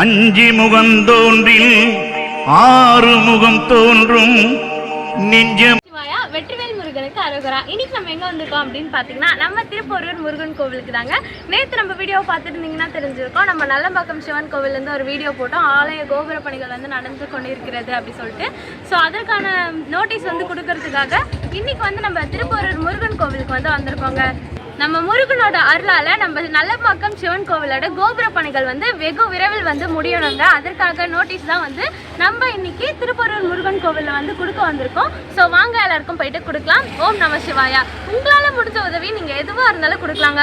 அஞ்சி முகந்தோன்றில் ஆறு முகம் தோன்றும் நெஞ்சம். வெற்றிவேல் முருகனுக்கு அரோகரா. இன்னைக்கு நம்ம எங்க வந்திருக்கோம் அப்படின்னு பாத்தீங்கன்னா நம்ம திருப்பூரூர் முருகன் கோவிலுக்கு தாங்க நேற்று நம்ம வீடியோ பார்த்துட்டு இருந்தீங்கன்னா தெரிஞ்சிருக்கோம். நம்ம நல்லம்பாக்கம் சிவன் கோவிலேருந்து இருந்து ஒரு வீடியோ போட்டோம். ஆலய கோபுர பணிகள் வந்து நடந்து கொண்டிருக்கிறது அப்படி சொல்லிட்டு. ஸோ அதற்கான நோட்டீஸ் வந்து கொடுக்கறதுக்காக இன்னைக்கு வந்து நம்ம திருப்பூரூர் முருகன் கோவிலுக்கு வந்து வந்திருக்கோங்க. நம்ம முருகனோட அருளால நம்ம நல்லம்பாக்கம் சிவன் கோவிலோட கோபுர பணிகள் வந்து வெகு விரைவில் வந்து முடியணுங்க அதற்காக நோட்டீஸ் தான் வந்து நம்ம இன்னைக்கு திருப்பரூர் முருகன் கோவில்ல வந்து கொடுக்க வந்திருக்கோம். ஸோ வாங்க எல்லாருக்கும் போயிட்டு கொடுக்கலாம். ஓம் நம சிவாயா. உங்களால முடிஞ்ச உதவி நீங்க எதுவா இருந்தாலும் கொடுக்கலாங்க.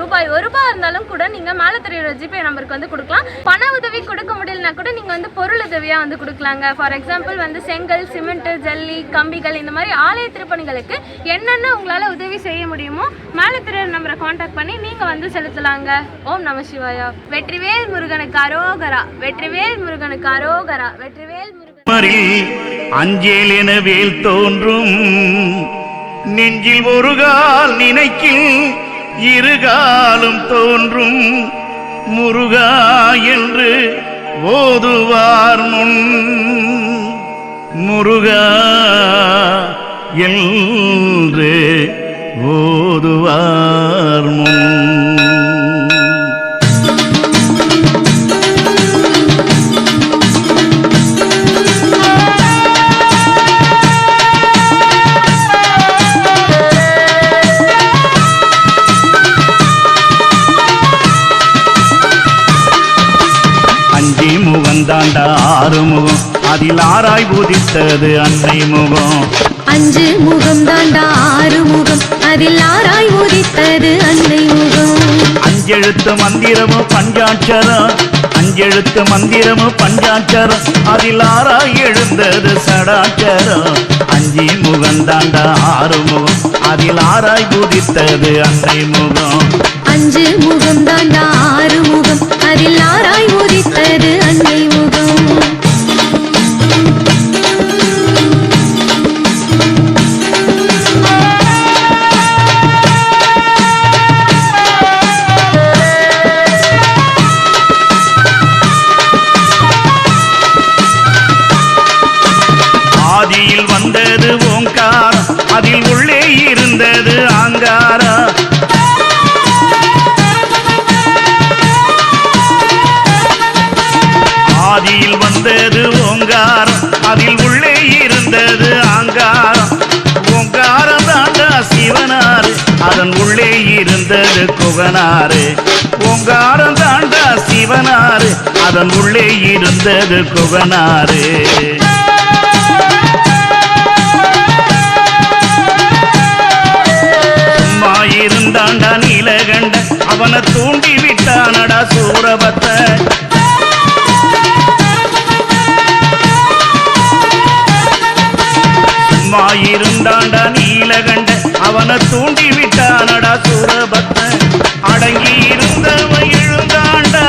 ரூபாய் ஒரு ரூபாய் இருந்தாலும் கூட நீங்க மேலே தெரியுற ஜிபே நம்பருக்கு வந்து கொடுக்கலாம். பண உதவி கொடுக்க முடியலனா கூட நீங்க வந்து பொருள் உதவியா வந்து கொடுக்கலாங்க. ஃபார் எக்ஸாம்பிள் வந்து செங்கல் சிமெண்ட் ஜல்லி கம்பிகள் இந்த மாதிரி ஆலய திருப்பணிகளுக்கு என்னென்ன உங்களால உதவி செய்ய முடியுமோ மேலே தெரியுற நம்பரை காண்டாக்ட் பண்ணி நீங்கள் வந்து செலுத்தலாங்க. ஓம் நம சிவாயா. வெற்றிவேல் முருகனுக்கு அரோகரா. வெற்றிவேல் முருகனுக்கு அரோகரா. வெற்றிவேல் முருகன். அஞ்சேல் என வேல் தோன்றும். நெஞ்சில் ஒரு கால் நினைக்கில் இருகாலும் தோன்றும். முருகா என்று ஓதுவார் முன். முருகா என்று முகம் தாண்டா ஆறு முகம் அதில் ஆராய் பூதித்தது அன்னை முகம். அஞ்சு முகம் தாண்டா ஆறு முகம் அதில் ஆராய் உதித்தது அன்னை முகம். அஞ்செழுத்து மந்திரமு பஞ்சாட்சரம். அஞ்செழுத்து மந்திரமு பஞ்சாட்சரம். அதில் ஆராய் எழுந்தது சடாட்சரம். அஞ்சி முகம் தாண்டா ஆறு முகம் அதில் ஆராய் பூதித்தது அன்னை முகம். அஞ்சு முகம் தாண்டா ஆறு முகம் அதில் ஆராய் உதித்தது அன்னை முகம். ஆதியில் வந்தது ஓங்காரம். அதில் உள்ளே இருந்தது ஆங்காரம். ஓங்காரம் தாண்டா சிவனாறு. அதன் உள்ளே இருந்தது குகனாறு. ஓங்காரம் தாண்டா சிவனாறு. அதன் உள்ளே இருந்தது குகனாறு. இருந்தாண்டா நீலகண்ட. அவனை தூண்டி விட்டானடா சூரபத்தை. விட்டானடா அடங்கி இருந்தவ எழுந்தாண்டா.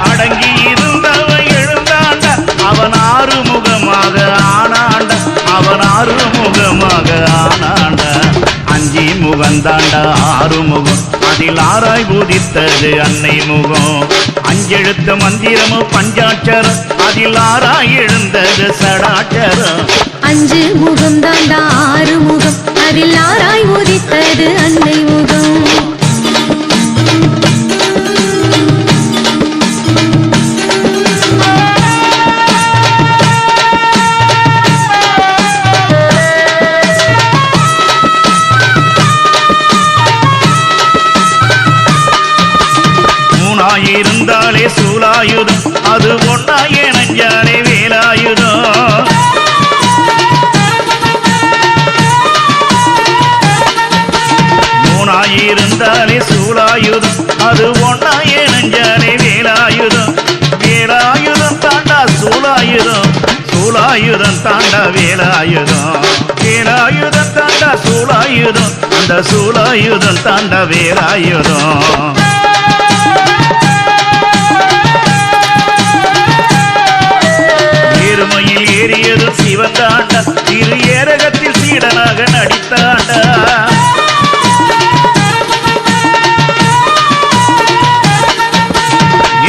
அடங்கி இருந்தவ எழுந்தாண்டா. அவன் ஆறு முகமாக ஆனாண்டா. அவன் ஆறு முகமாக ஆனாண்டா. அஞ்சி முகந்தாண்ட ஆறு முகம் அதில் ஆராய் பூதித்தது அன்னை முகம். அஞ்செழுத்த மந்திரமும் பஞ்சாட்சரம். அதில் ஆராய் எழுந்தது சடாட்சரம். அஞ்சு முகம் தாண்டா ஆறு முகம் அதில் ஆராய் உதித்தது அன்னை முகம். இருந்தாலே சூலாயுதம். வேலாயுதம் கீழாயுதம் தாண்டா சூழாயுதம். அந்த சூழாயுதம் தாண்டா வேலாயுதம் எருமையில் ஏறியதும் சிவந்தாண்டா இரு ஏரகத்தில் சீடனாக நடித்தாண்டா.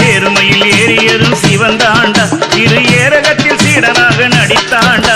ஏறுமையில் ஏறியதும் சிவந்தாண்டா இரு ஏரகத்தில் சீடனாக நடித்தாண்டா.